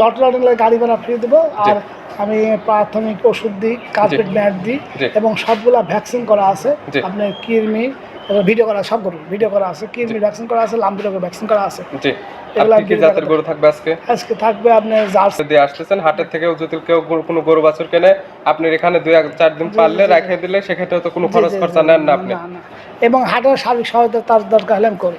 লট লট গাড়ি ভাড়া ফ্রি দেবো। আর আমি প্রাথমিক ওষুধ দিই কার্পেট ম্যাট দিই এবং সবগুলা ভ্যাকসিন করা আছে। জি। আপনার কিরমি ভিডিও করা সব গরু ভিডিও করা আছে। কিরমি ভ্যাকসিন করা আছে লাম্বি রোগের ভ্যাকসিন করা আছে। জি। এগুলা কি জাতের গরু থাকবে আজকে? আজকে থাকবে আপনার জার্সি। যদি আসতেছেন হাটের থেকে যদি কেউ গরু- কোনো গরু বাছুর কেনে আপনি এখানে দুই এক চার দিন পারলে রেখে দিলে সেক্ষেত্রে তো কোনো খরচ খরচা নেন না আপনি। না, না। এবং হাটের সার্বিক সহায়তা তার দরকার হলে আমি করি।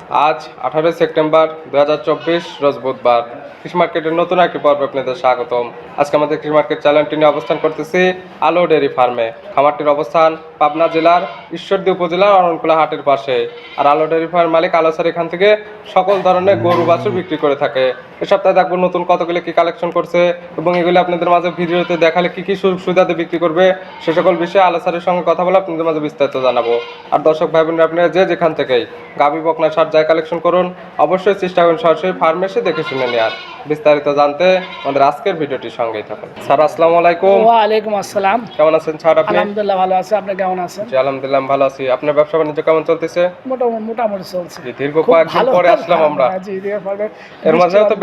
আজ আঠারোই সেপ্টেম্বর দু হাজার চব্বিশ, রোজ বুধবার। কৃষি মার্কেটের নতুন একটি পর্ব আপনাদের স্বাগতম। আজকে আমাদের কৃষি মার্কেট চ্যানেলটি নিয়ে অবস্থান করতেছি আলো ডেয়ারি ফার্মে। খামারটির অবস্থান পাবনা জেলার ঈশ্বরদী উপজেলার অরণকুলা হাটের পাশে। আর আলো ডেয়ারি ফার্মের মালিক আলো স্যার এখান থেকে সকল ধরনের গরু, বাছুর বিক্রি করে থাকে। এ সপ্তাহে দেখব নতুন কতগুলো কি কালেকশন করছে এবং এগুলি আপনাদের মাঝে ভিডিওতে দেখালে কি কি সুযোগ সুবিধাতে বিক্রি করবে সে সকল বিষয়ে আলো স্যারের সঙ্গে কথা বলে আপনাদের মাঝে বিস্তারিত জানাব। আর দর্শক ভাই বোনেরা আপনারা যে যেখান থেকেই গাবি বকনা সার যায় কালেকশন করুন। অবশ্যই চেষ্টা করুন সরাসরি ফার্মে এসে দেখে শুনে নেওয়ার বিস্তারিত জানতে আমাদের আজকের ভিডিওটির সঙ্গেই থাকুন। স্যার আসসালামু আলাইকুম। ওয়ালাইকুম আসসালাম। কেমন আছেন স্যার আপনি? আলহামদুলিল্লাহ ভালো আছে। আপনি কেমন আছেন? জি আলহামদুলিল্লাহ ভালো আছি। আপনার ব্যবসা বাণিজ্য কেমন চলতেছে? মোটামুটি মোটামুটি চলছে। জি দীর্ঘ কয়েকদিন পরে আসলাম আমরা। হ্যাঁ, জি এর ফলে এর মাঝেও তো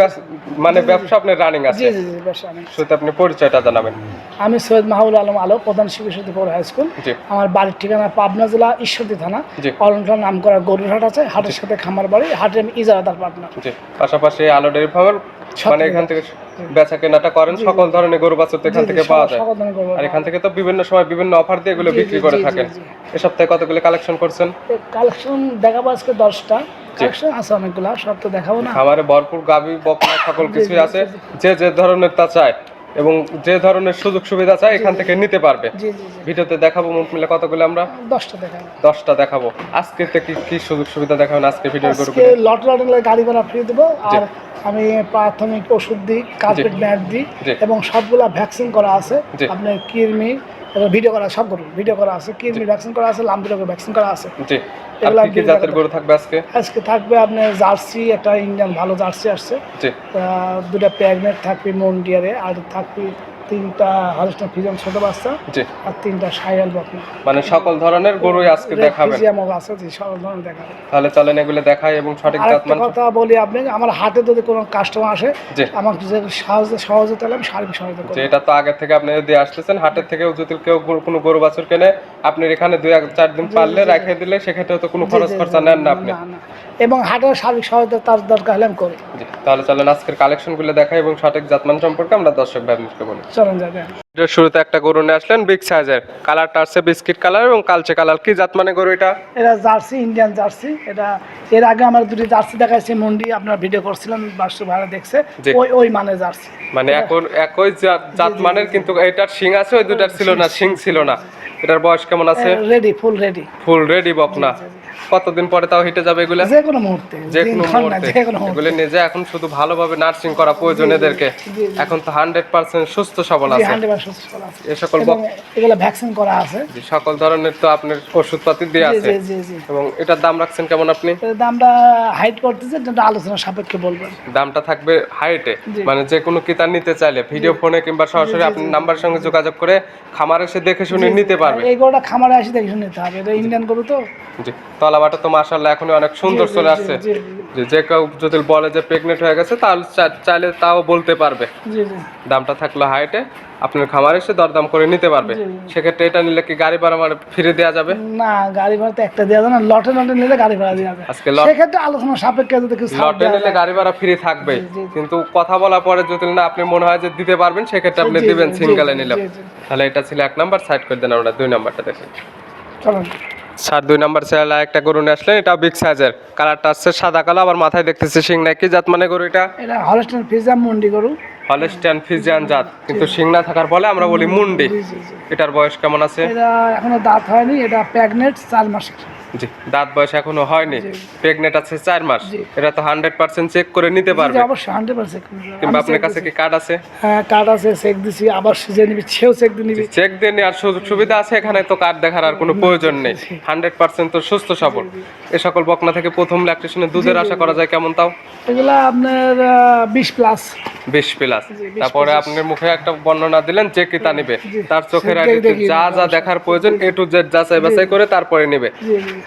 মানে ব্যবসা আপনার রানিং আছে। জি জি বেশ আমি শুধু আপনি পরিচয়টা জানাবেন। আমি সৈয়দ মাহবুল আলম আলো প্রধান শিক্ষক পৌর হাই স্কুল জি। আমার বাড়ির ঠিকানা পাবনা জেলা ঈশ্বরদী থানা। জি। অলঙ্কার নাম করা গরুর হাট আছে হাটের সাথে খামার বাড়ি হাটের আমি ইজারাদার পার্টনার পাশাপাশি আলো ডেয়ারি ফার্মের মানে এখান থেকে বেচা কেনাটা করেন সকল ধরনের গরু বাছুর এখান থেকে পাওয়া যায়। আর এখান থেকে তো বিভিন্ন সময় বিভিন্ন অফার দিয়ে এগুলো বিক্রি করে থাকেন। এ সপ্তাহে কতগুলো কালেকশন করছেন? কালেকশন দেখাবো আজকে দশটা। কালেকশন আছে অনেকগুলা সব তো দেখাবো না। খামারে ভরপুর গাভী বকনা সকল কিছুই আছে। যে যে ধরনের তা চায়। এবং যে ধরনের সুযোগ সুবিধা চাই এখান থেকে নিতে পারবে। ভিডিওতে দেখাবো মোট মিলে কতগুলো আমরা? দশটা দেখাবো। দশটা দেখাবো। আজকে কি কি সুযোগ সুবিধা দেখাবেন? আজকে ভিডিও গরুগুলো? লট লট গাড়ি ভাড়া ফ্রি দেবো। আর আমি প্রাথমিক ওষুধ দিই কার্পেট ম্যাট দিই এবং সবগুলা ভ্যাকসিন করা আছে। আপনার কিরমি ভিডিও করা সব গরু ভিডিও করা আছে কিডনি ভ্যাকসিন করা আছে লাম্বি রোগের ভ্যাকসিন করা আছে। জি। কি জাতের গরু থাকবে আজকে? আজকে থাকবে আপনার জার্সি একটা ইন্ডিয়ান ভালো জার্সি আসছে। জি। দুটো দুটা প্যাগনেট থাকবে মন্ডিয়ারে আর থাকবে তিনটা হলস্টন ছোট বাচ্চা আর তিনটা বকনা। মানে সকল ধরনের গরুই আজকে দেখাবেন। ফিজিয়ামও আছে জি সব ধরনের দেখাবে। তাহলে চলেন এগুলো দেখাই এবং সঠিক জাত মান কথা বলি আপনি আমার হাটে যদি কোনো কাস্টমার আসে যে সহজে সহজে তাহলে আমি করি এটা তো আগে থেকে আপনি যদি আসতেছেন হাটের থেকেও যদি কেউ কোনো গরু বাছুর কেনে আপনি এখানে দুই এক চার দিন পারলে রেখে দিলে সেক্ষেত্রে তো কোনো খরচ খরচা নেন না আপনি। এবং হাটের সার্বিক সহায়তা তার দরকার হলে আমি করি। তাহলে চলেন আজকের কালেকশনগুলো দেখাই এবং সঠিক জাতমান সম্পর্কে আমরা দর্শক ভাইকে বলি। চলেন যাবে ভিডিওর শুরুতে একটা গরু নিয়ে আসলেন বিগ সাইজের কালারটা আসছে বিস্কিট কালার এবং কালচে কালার কি জাত মানে গরু এটা? এটা জার্সি ইন্ডিয়ান জার্সি। এটা এর আগে আমার দুটি জার্সি দেখাইছি মন্ডি আপনার ভিডিও করছিলাম বাসু ভাড়া দেখছে। ওই ওই মানে জার্সি। মানে এখন একই জাত মানের কিন্তু এটার শিং আছে ওই দুটার ছিল না শিং ছিল না। এটার বয়স কেমন আছে? Ready full ready full ready বকনা। কতদিন পরে তাও হিটে যাবে এগুলা? যে কোনো মুহূর্তে যে কোনো মুহূর্তে। এগুলি নিজে এখন শুধু ভালোভাবে নার্সিং করা প্রয়োজন এদেরকে। এখন তো হান্ড্রেড পার্সেন্ট সুস্থ সবল আছে। 100% সুস্থ ফল আছে। এ সকল এগুলো ভ্যাকসিন করা আছে। সকল ধরনের তো আপনার ওষুধপাতি দিয়ে আছে। জি জি জি। এবং এটার দাম রাখছেন কেমন আপনি? দামটা হাইট করতেছে যেটা আলোচনা সাপেক্ষে বলবেন। দামটা থাকবে হাইটে মানে যে কোনো কিতার নিতে চাইলে ভিডিও ফোনে কিংবা সরাসরি আপনি নাম্বারের সঙ্গে যোগাযোগ করে খামার এসে দেখে শুনে নিতে পারবে। এই গরুটা খামারে আসি দেখে শুনে নিতে হবে। এটা ইন্ডিয়ান গরু তো। জি। তলাবাটা তো মাশাআল্লাহ এখনই অনেক সুন্দর চলে আসছে। যে যে কেউ যদি বলে যে প্রেগনেন্ট হয়ে গেছে তাহলে চাইলে তাও বলতে পারবে। দামটা থাকল হাইটে আপনার খামার এসে দরদাম করে নিতে পারবে। সেক্ষেত্রে এটা নিলে কি গাড়ি ভাড়া মানে ফিরে দেওয়া যাবে? না গাড়ি ভাড়া তো একটা দেওয়া যায় না লটে লটে নিলে গাড়ি ভাড়া দেওয়া যাবে। আজকে লট সেক্ষেত্রে আলোচনা সাপেক্ষে যদি কিছু লটে নিলে গাড়ি ভাড়া ফ্রি থাকবে। কিন্তু কথা বলার পরে যদি না আপনি মনে হয় যে দিতে পারবেন সেক্ষেত্রে আপনি দিবেন সিঙ্গেলে নিলে। তাহলে এটা ছিল এক নাম্বার সাইড করে দেন আমরা দুই নাম্বারটা দেখি। চলুন। স্যার দুই নাম্বার সেল একটা গরু নিয়ে আসলেন এটা বিগ সাইজের কালারটা আসছে সাদা কালো আবার মাথায় দেখতেছি শিং নাই কি জাত মানে গরু এটা এটা হলস্টেন ফিজান মুন্ডি গরু। হলস্টাইন ফিজিয়ান জাত কিন্তু শিং না থাকার ফলে আমরা বলি মুন্ডি। এটার বয়স কেমন আছে? এটা এখনও দাঁত হয়নি এটা প্যাগনেট চার মাসের। জি। দাঁত বয়স এখনও হয়নি। প্রেগনেন্ট আছে চার মাস। এটা তো হান্ড্রেড পার্সেন্ট চেক করে নিতে পারবে। অবশ্যই হান্ড্রেড পার্সেন্ট কিংবা আপনার কাছে কি কার্ড আছে? হ্যাঁ কার্ড আছে চেক দিছি। আবার সিজে নিবি সেও চেক দিয়ে নিবি। চেক দিয়ে নেওয়ার সুযোগ সুবিধা আছে এখানে তো কার্ড দেখার আর কোনো প্রয়োজন নেই। হান্ড্রেড পার্সেন্ট তো সুস্থ সবল। এ সকল বকনা থেকে প্রথম ল্যাকটেশনের দুধের আশা করা যায় কেমন তাও? এগুলা আপনার বিশ প্লাস বিশ প্লাস তারপরে আপনার মুখে একটা বর্ণনা দিলেন যে কি তা নিবে। তার চোখের আগে যা যা দেখার প্রয়োজন এ টু জেড যাচাই বাছাই করে তারপরে নিবে।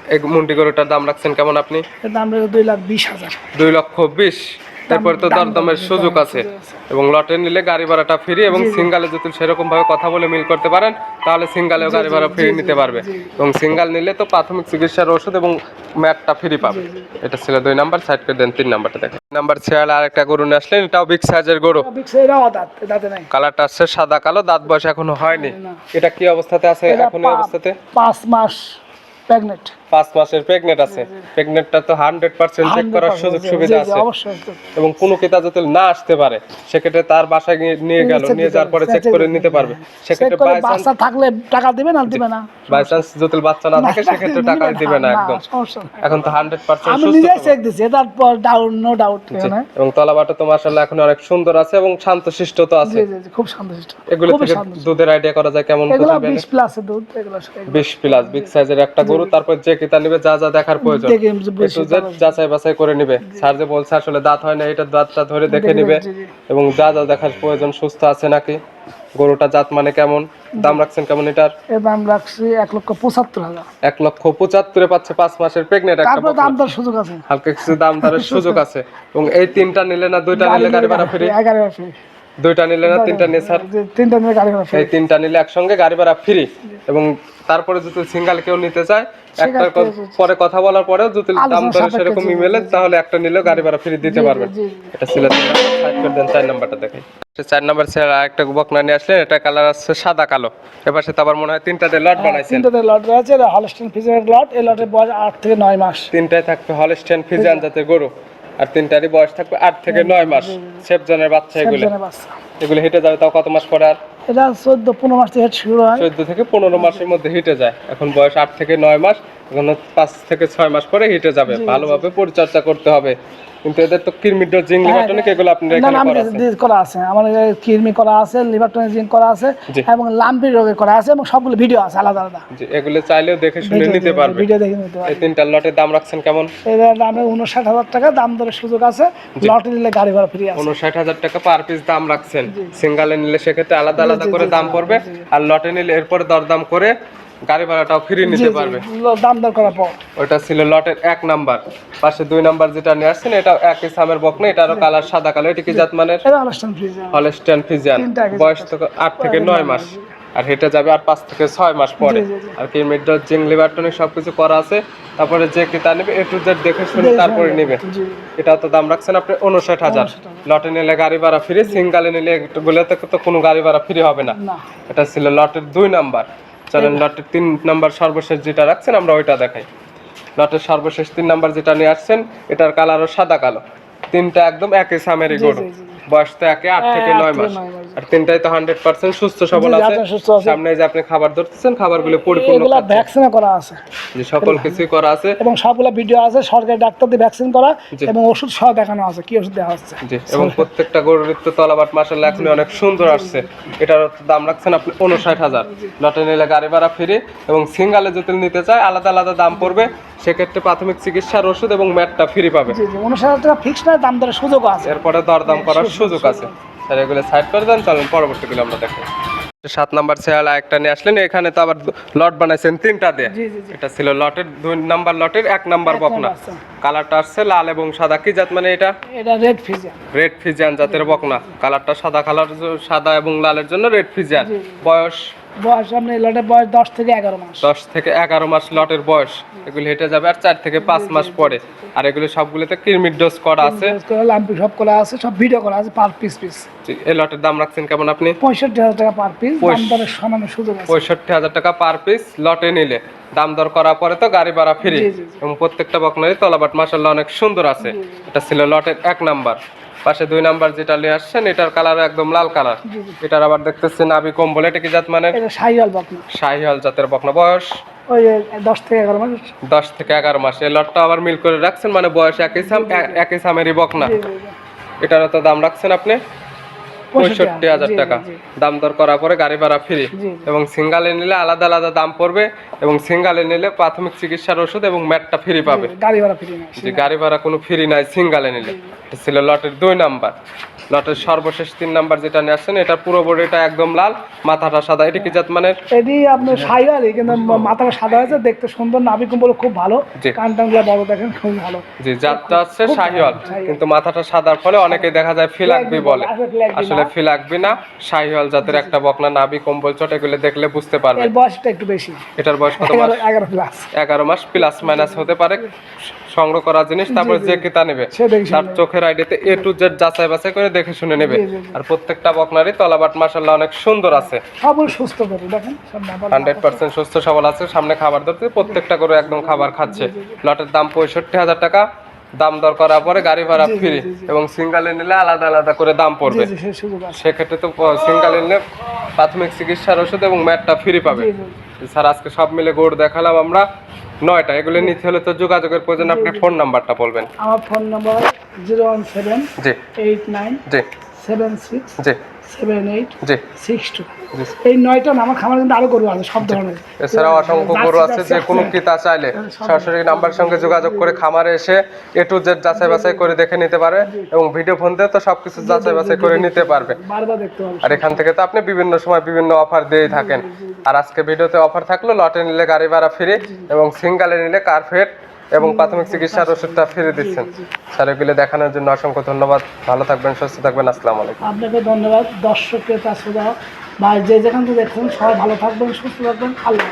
এই মুন্ডি গরুটার দাম রাখছেন কেমন আপনি? দাম দুই লাখ বিশ হাজার। দুই লক্ষ বিশ। তারপরে তো দাম- দরদামের সুযোগ আছে। এবং লটে নিলে গাড়ি ভাড়াটা ফ্রি এবং সিঙ্গালে যদি সেরকম ভাবে কথা বলে মিল করতে পারেন তাহলে সিঙ্গালেও গাড়ি ভাড়া ফ্রি নিতে পারবে। এবং সিঙ্গাল নিলে তো প্রাথমিক চিকিৎসার ওষুধ এবং ম্যাটটা ফ্রি পাবে। এটা ছিল দুই নাম্বার সাইড করে দেন তিন নাম্বারটা দেখেন। নাম্বার ছেয়াল আর একটা গরু নিয়ে আসলেন এটাও বিগ সাইজের গরু। কালারটা আসছে সাদা কালো দাঁত বয়স এখনও হয়নি। এটা কি অবস্থাতে আছে এখন অবস্থাতে? পাঁচ মাস প্রেগনেন্ট পাঁচ মাসের প্রেগনেন্ট আছে। প্রেগনেন্টটা তো হান্ড্রেড পার্সেন্ট চেক করার সুযোগ সুবিধা আছে। এবং কোনো ক্রেতা যদি না আসতে পারে সেক্ষেত্রে তার বাসায় নিয়ে গেল নিয়ে যাওয়ার পরে চেক করে নিতে পারবে। সেক্ষেত্রে বাচ্চা থাকলে টাকা দিবেন আর দিবে না। বাই চান্স যদি বাচ্চা না থাকে সেক্ষেত্রে টাকা দিবে না একদম। এখন তো হান্ড্রেড পার্সেন্ট আমি নিজে চেক দিছি তারপর নো ডাউট এবং তলাবাটা তো মাসাল্লাহ এখন অনেক সুন্দর আছে এবং শান্ত শিষ্ট তো আছে। খুব এগুলো থেকে দুধের আইডিয়া করা যায় কেমন এগুলো কোথায় বিশ প্লাস দুধ এগুলো প্লাস বিগ সাইজের একটা গরু তারপর যে কিতা নিবে যা যা দেখার প্রয়োজন। যাচাই বাছাই করে নিবে। স্যার যে বলছে আসলে দাঁত হয় না এটা দাঁতটা ধরে দেখে নিবে। এবং যা যা দেখার প্রয়োজন সুস্থ আছে নাকি? গরুটা জাত মানে কেমন? দাম রাখছেন কেমন এটার? এর দাম রাখছি এক লক্ষ পঁচাত্তর হাজার। এক লক্ষ পঁচাত্তরে পাচ্ছে পাঁচ মাসের প্রেগনেন্ট একটা দাম দর সুযোগ আছে। হালকা কিছু দাম দরের সুযোগ আছে। এবং এই তিনটা নিলে না দুইটা নিলে গাড়ি ভাড়া ফ্রি। দুইটা নিলে না তিনটা নিয়ে স্যার তিনটা মিনিট গাড়ি ভাড়া এই তিনটা নিলে একসঙ্গে গাড়ি ভাড়া ফ্রি এবং তারপরে যদি সিঙ্গেল কেউ নিতে চায় একটা পরে কথা বলার পরেও যদি দাম সাপেক্ষে সেরকম জি, মিলে তাহলে একটা নিলেও গাড়ি ভাড়া ফ্রি দিতে পারবেন। জি। এটা ছিল সাইড করে দেন চার নাম্বারটা দেখাই। চার নাম্বার ছেড়ে একটা বকনা নিয়ে আসলেন এটা কালার আসছে সাদা কালো। এবার সে আবার মনে হয় তিনটাতে লট বানাইছেন। তিনটাতে লট রয়েছে হলস্টেন ফিজের লট এই লটের বয়স আট থেকে নয় মাস। তিনটায় থাকবে হলস্টেন ফিজিয়ান জাতের গরু। আর তিনটারই বয়স থাকবে আট থেকে নয় মাস। সেপজনের বাচ্চা এগুলো। এগুলো হেঁটে যাবে তাও কত মাস পরে আর? এটা চোদ্দ পনেরো মাস থেকে শুরু হয়। চোদ্দ থেকে পনেরো মাসের মধ্যে হিটে যায়। এখন বয়স আট থেকে নয় মাস এখন পাঁচ থেকে ছয় মাস পরে হিটে যাবে। ভালোভাবে পরিচর্যা করতে হবে। কিন্তু এদের তো কিরমিড জিংলি বাটনিক এগুলো আপনার হ্যাঁ, এখানে করা আছে করা আছে। এই কিডনি করা আছে লিভার টনিজিং করা আছে এবং লাম্পি রোগের করা আছে এবং সবগুলো ভিডিও আছে আলাদা আলাদা। জি, এগুলো চাইলেও দেখে শুনে নিতে পারবে। ভিডিও দেখে নিতে পারবে। এই তিনটার লটের দাম রাখছেন কেমন? এটার দাম উনষাট হাজার টাকা দাম দরের সুযোগ আছে। লটে নিলে গাড়ি ভাড়া ফ্রি আছে। উনষাট হাজার টাকা পার পিস দাম রাখছেন। সিঙ্গালে নিলে সেক্ষেত্রে আলাদা আলাদা করে দাম পড়বে। আর লটে নিলে এরপরে দরদাম করে গাড়ি ভাড়াটাও ফিরিয়ে নিতে পারবে। দাম দর করার পর। ওটা ছিল লটের এক নাম্বার। পাশে দুই নাম্বার যেটা নিয়ে আসছেন এটা একই সামের বক না এটারও কালার সাদা কালো এটা কি জাত মানের? হলস্টেন ফিজিয়ান বয়স তো আট থেকে নয় মাস। আর হেঁটে যাবে আর পাঁচ থেকে ছয় মাস পরে। জি, জি, জি। আর কি মিডল জিংলি বাটনিক সবকিছু করা আছে। তারপরে যে কিতা নেবে এ টু জেড দেখে শুনে তারপরে নেবে। এটা তো দাম রাখছেন আপনি উনষাট হাজার। লটে নিলে গাড়ি ভাড়া ফ্রি সিঙ্গালে নিলে একটু বলে তো কোনো গাড়ি ভাড়া ফ্রি হবে না। এটা ছিল লটের দুই নাম্বার। চলেন লটের তিন নাম্বার সর্বশেষ যেটা রাখছেন আমরা ওইটা দেখাই। লটের সর্বশেষ তিন নাম্বার যেটা নিয়ে আসছেন এটার কালারও সাদা কালো। তিনটা একদম একই সামেরই গরু। জি, জি, বয়স তো একে আট থেকে নয় থেকে মাস। নয় মাস। আর তিনটাই তো হান্ড্রেড পার্সেন্ট সুস্থ সবল আছে। সামনে যে আপনি খাবার ধরতেছেন খাবারগুলো পরিপূর্ণ এগুলা খাচ্ছেন। করা আছে। যে সকল কিছুই করা আছে। এবং সবগুলো ভিডিও আছে সরকারি ডাক্তার দিয়ে ভ্যাকসিন করা এবং ওষুধ সহ দেখানো আছে কি ওষুধ দেওয়া হচ্ছে। জি এবং প্রত্যেকটা গরুর তো তলাবাট মাসাল্লাহ এখন অনেক সুন্দর আসছে। এটার দাম রাখছেন আপনি উনষাট হাজার। লটে নিলে গাড়ি ভাড়া ফ্রি এবং সিঙ্গালে যদি নিতে চায় আলাদা আলাদা দাম পড়বে। সেক্ষেত্রে প্রাথমিক চিকিৎসার ওষুধ এবং ম্যাটটা ফ্রি পাবে। জি জি উনিশ হাজার টাকা ফিক্স নয় দাম দরের সুযোগও আছে। এরপরে দরদাম করার সুযোগ আছে। স্যার এগুলো সাইড করে দেন চলেন পরবর্তীগুলো আমরা দেখি সাত নাম্বার ছেয়ালা একটা নিয়ে আসলেন এখানে তো আবার লট বানাইছেন তিনটা দিয়ে। এটা ছিল লটের দুই নাম্বার লটের এক নাম্বার বকনা। কালারটা আসছে লাল এবং সাদা। কি জাত মানে এটা? এটা রেড ফিজিয়ান রেড ফিজিয়ান জাতের বকনা। কালারটা সাদা কালার সাদা এবং লালের জন্য রেড ফিজিয়ান বয়স বয়স আপনি লটের বয়স দশ থেকে এগারো মাস। দশ থেকে এগারো মাস লটের বয়স। এগুলি হেঁটে যাবে আর চার থেকে পাঁচ মাস পরে। আর এগুলি সবগুলোতে কিরমির ডোজ করা আছে। লাম্পি সব করা আছে সব ভিডিও করা আছে পার পিস পিস এই লটের দাম রাখছেন কেমন আপনি? পঁয়ষট্টি হাজার টাকা পার পিস দাম দরের সমান সুযোগ পঁয়ষট্টি হাজার টাকা পার পিস লটে নিলে। দাম দর করার পরে তো গাড়ি ভাড়া ফ্রি। এবং প্রত্যেকটা বকনারই তলাবাট মাসাল্লাহ অনেক সুন্দর আছে। এটা ছিল লটের এক নাম্বার। পাশে দুই নাম্বার যেটা নিয়ে আসছেন এটার কালার একদম লাল কালার এটার আবার দেখতেছেন নাবি কম্বল এটা কি জাত মানে? শাহিওয়াল বকনা। শাহিয়াল জাতের বকনা। বয়স? ওই দশ থেকে এগারো মাস। দশ থেকে এগারো মাস। এই লটটা আবার মিল করে রাখছেন মানে বয়স একই সাম একই সামেরই বকনা। এটারও তো দাম রাখছেন আপনি? পঁয়ষট্টি হাজার টাকা। দাম দর করার পরে গাড়ি ভাড়া ফ্রি এবং সিঙ্গালে নিলে আলাদা আলাদা দাম পড়বে এবং সিঙ্গালে নিলে প্রাথমিক চিকিৎসার ওষুধ এবং ম্যাটটা ফ্রি পাবে। গাড়ি ভাড়া ফ্রি গাড়ি ভাড়া কোনো ফ্রি নাই সিঙ্গালে নিলে। এটা ছিল লটের দুই নাম্বার। লটের সর্বশেষ তিন নাম্বার যেটা নিয়ে আসছেন এটা পুরো বডিটা একদম লাল মাথাটা সাদা। এটা কি জাত মানে? এটি আপনার সাইওয়ালি কিন্তু মাথাটা সাদা হয়েছে দেখতে সুন্দর নাভি কুম্বল খুব ভালো। কান টানগুলো বড় দেখেন খুব ভালো। জি জাতটা হচ্ছে শাহিওয়াল। কিন্তু মাথাটা সাদার ফলে অনেকে দেখা যায় ফিলাকবি বলে। আসলে আসলে না। ফিলাকবি না। শাহিওয়াল জাতের একটা বকনা নাভি কম্বল চট এগুলো দেখলে বুঝতে পারবে এর বয়সটা একটু বেশি। এটার বয়স কত মাস? এগারো এগারো প্লাস এগারো মাস প্লাস মাইনাস হতে পারে। সংগ্রহ করা জিনিস তারপর যে কিতা নেবে তার চোখের আইডিতে এ টু জেড যাচাই বাছাই করে দেখে শুনে নেবে। আর প্রত্যেকটা বকনারই তলাবাট মাসাল্লাহ অনেক সুন্দর আছে। সবল সুস্থ করে দেখেন সব ব্যাপার হান্ড্রেড পার্সেন্ট সুস্থ সবল আছে। সামনে খাবার ধরতে প্রত্যেকটা করে একদম খাবার খাচ্ছে। লটের দাম পঁয়ষট্টি হাজার টাকা। দাম দর করার পরে গাড়ি ভাড়া ফ্রি। এবং সিঙ্গালে নিলে আলাদা আলাদা করে দাম পড়বে। সেক্ষেত্রে তো সিঙ্গালে নিলে প্রাথমিক চিকিৎসার ওষুধ এবং ম্যাটটা ফ্রি পাবে। স্যার আজকে সব মিলে গোড় দেখালাম আমরা নয়টা। এগুলো নিতে হলে তো যোগাযোগের প্রয়োজন। আপনি ফোন নাম্বারটা বলবেন। আমার phone number zero one seven জি। এইট নাইন জি। সেভেন সিক্স জি। সেভেন এইট সিক্স টু এই নয়টা আমার খামার কিন্তু আরও গরু আছে সব ধরনের। এছাড়াও অসংখ্য গরু আছে যে কোনো ক্রেতা চাইলে সরাসরি নাম্বার সঙ্গে যোগাযোগ করে খামারে এসে এ টু জেড যাচাই বাছাই করে দেখে নিতে পারে এবং ভিডিও ফোন দিয়ে তো সবকিছু যাচাই বাছাই করে নিতে পারবে। আর এখান থেকে তো আপনি বিভিন্ন সময় বিভিন্ন অফার দিয়েই থাকেন। আর আজকে ভিডিওতে অফার থাকল লটে নিলে গাড়ি ভাড়া ফ্রি এবং সিঙ্গালে নিলে কার্পেট এবং প্রাথমিক চিকিৎসার ওষুধটা ফিরে দিচ্ছেন। স্যার এগুলো দেখানোর জন্য অসংখ্য ধন্যবাদ। ভালো থাকবেন, সুস্থ থাকবেন, আসসালামু আলাইকুম। আপনাকে ধন্যবাদ। দর্শককে শ্রোতা বা যে যেখান থেকে দেখছেন, সবাই ভালো থাকবেন, সুস্থ থাকবেন। আল্লাহ।